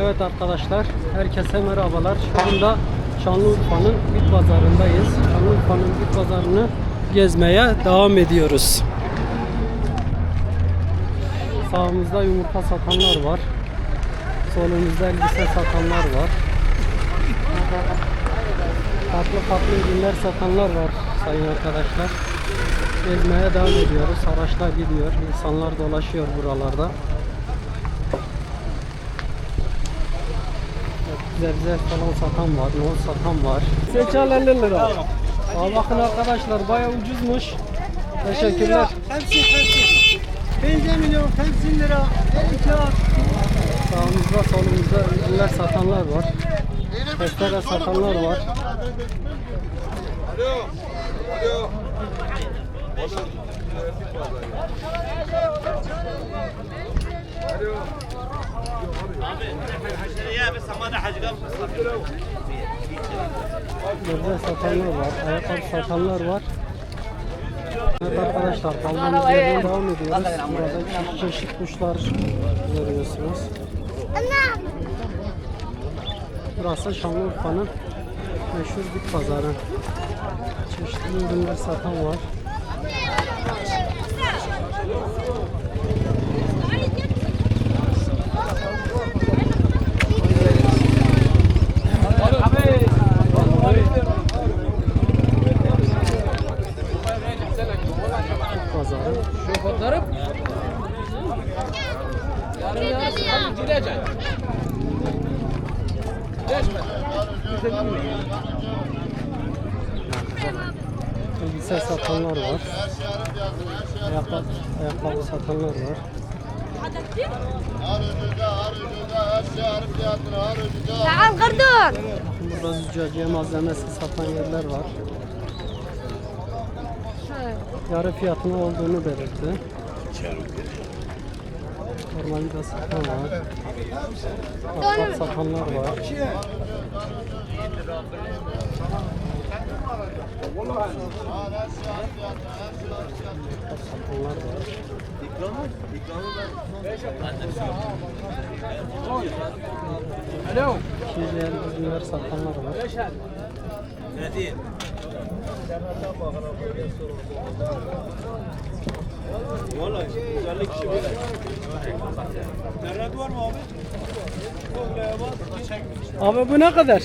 Evet arkadaşlar, herkese merhabalar. Şu anda Şanlıurfa'nın bit pazarındayız. Şanlıurfa'nın bit pazarını gezmeye devam ediyoruz. Sağımızda yumurta satanlar var. Solumuzda elbise satanlar var. Farklı farklı ürünler satanlar var sayın arkadaşlar. Gezmeye devam ediyoruz. Araçlar gidiyor. insanlar dolaşıyor buralarda. Zebze falan satan var, nohut satan var. Seçal 50 lira. Aa, bakın arkadaşlar bayağı ucuzmuş. Teşekkürler. Hepsi hepsi. 50 milyon 50 lira. 50 kağıt. Sağımızda solumuzda ürünler satanlar var. Testere satanlar var. Zebze satanlar var. Ayakkabı satanlar var. Evet arkadaşlar kaldığımız yerden devam ediyoruz. Burada çeşit kuşlar görüyorsunuz. Burası Şanlıurfa'nın meşhur bir pazarı. Çeşitli ürünler satan var. Türk pazarı. Elbise satanlar var. Ayakkabı, ayakkabı satanlar var. Al kırdın. Burada züccaciye malzemesi satan yerler var. Yarı fiyatının olduğunu belirtti. Normalde satan var. Ahbap satanlar var. Ahbap satanlar var. İkinci el ürünler satanlar var. Vallahi güzellik işi böyle. Serhat var mı abi? Abi bu ne kadar?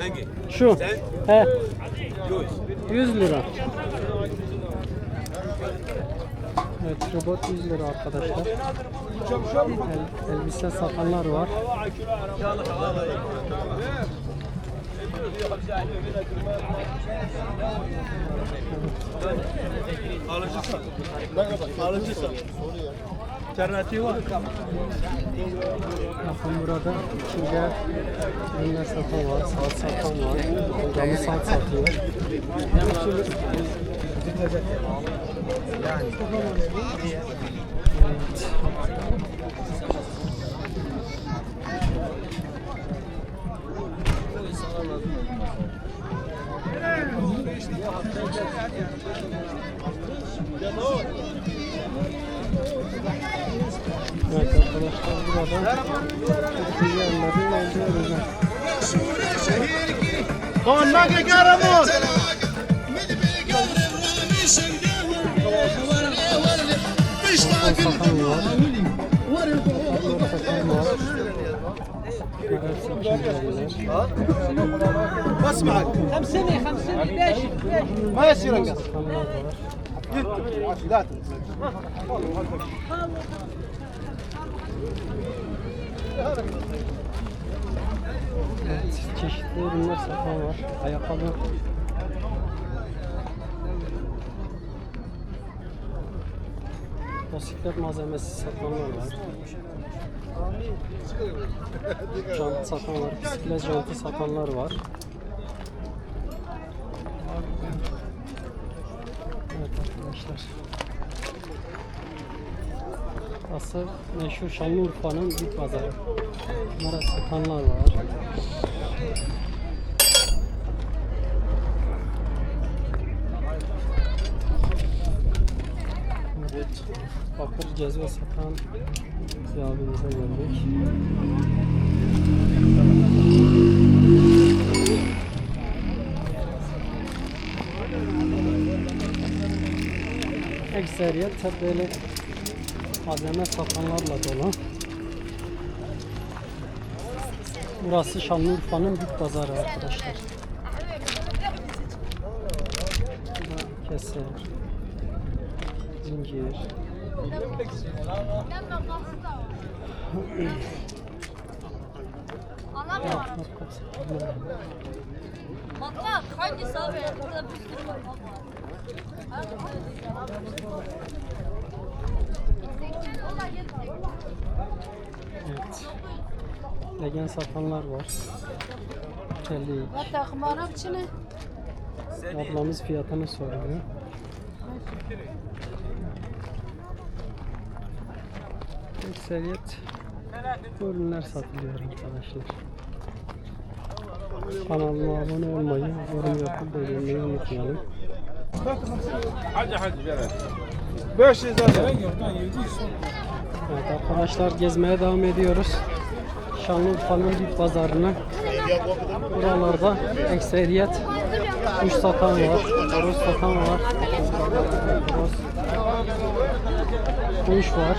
Hangi? Şu. Sen? He. Yok. 100 lira. Evet robot 100 lira arkadaşlar. El, elbise satanlar var. Alıcısa. Alıcısa. Alternatifi var. Bakın burada içinde ürünler satan var, saat satan var. Camı saat satıyor. Evet. Evet arkadaşlar burada Türkiye yerlerin olduğu ürünler. Konnak Karamur. Sakan var. Motor sakan var. Evet, sakan ürünler. بس معك 50 50 ماشي ما يصير انقص Sakanlar var. لا Evet, çeşitli ürünler satan var. Ayakkabı. Motosiklet malzemesi satanlar var. Jant satan var. Bisiklet jantı satanlar var. Evet arkadaşlar. Burası meşhur Şanlıurfa'nın bir pazarı. Bunlara satanlar var. Evet. bakır cezve satan bir abimize geldik. Ekseriyet hep böyle malzeme satanlarla dolu. Burası Şanlıurfa'nın büyük pazarı arkadaşlar. Burada keser, zincir, satılıyor. Bak hangisi abi? Burada bir sürü var. Evet. Legen satanlar var. 50. takım Arap içine. Ablamız fiyatını soruyor. Ekseriyet bu ürünler satılıyor arkadaşlar. Kanalıma abone olmayı, yorum yapıp beğenmeyi unutmayalım. Hadi hadi gel. 500 lira. Evet arkadaşlar gezmeye devam ediyoruz. Şanlıurfa'nın bir pazarına. Buralarda ekseriyet kuş satan var, horoz satan var. Kuş var.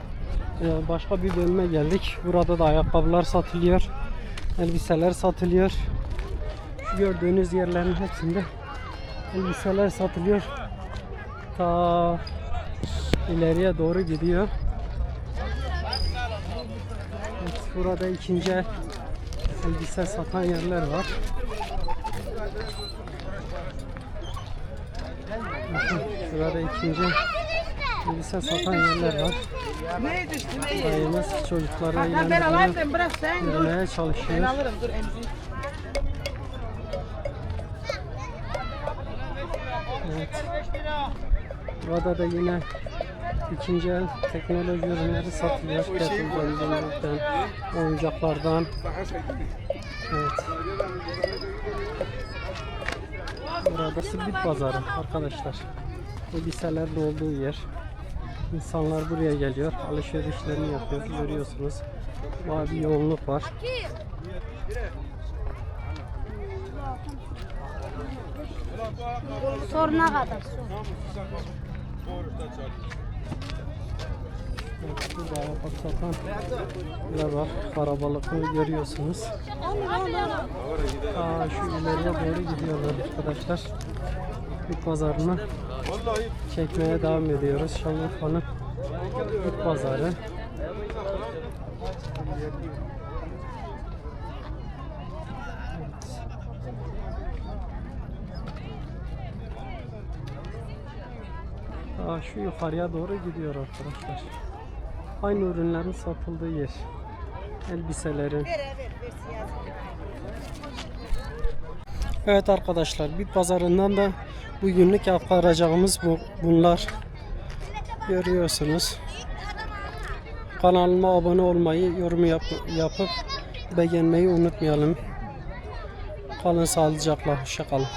başka bir bölüme geldik. Burada da ayakkabılar satılıyor. Elbiseler satılıyor. Gördüğünüz yerlerin hepsinde elbiseler satılıyor. Ta ileriye doğru gidiyor. Evet, burada ikinci el elbise satan yerler var. Bakın, Şurada ikinci elbise satan yerler var. Dayımız çocuklarıyla Ben alayım bırak sen dur. yürümeye çalışıyor. Alırım dur emzik. Evet. Burada da yine ikinci el teknoloji ürünleri satılıyor. Kettle'dan, zincirden, oyuncaklardan. Evet. Burası bir pazarı arkadaşlar. Elbiselerin olduğu yer. İnsanlar buraya geliyor. Alışverişlerini yapıyor. Görüyorsunuz. Bayağı bir yoğunluk var. Soruna kadar. Evet, burada araba satan var. Karabalıklı görüyorsunuz. Aa, şu ileriye doğru gidiyorlar arkadaşlar. Bir pazarına çekmeye devam ediyoruz. Şanlıurfa'nın bir pazarı. Aa, şu yukarıya doğru gidiyor arkadaşlar. Aynı ürünlerin satıldığı yer. Elbiselerin. Evet arkadaşlar bir pazarından da bugünlük aktaracağımız bu, bunlar. Görüyorsunuz. Kanalıma abone olmayı, yorum yap, yapıp beğenmeyi unutmayalım. Kalın sağlıcakla, hoşça kalın.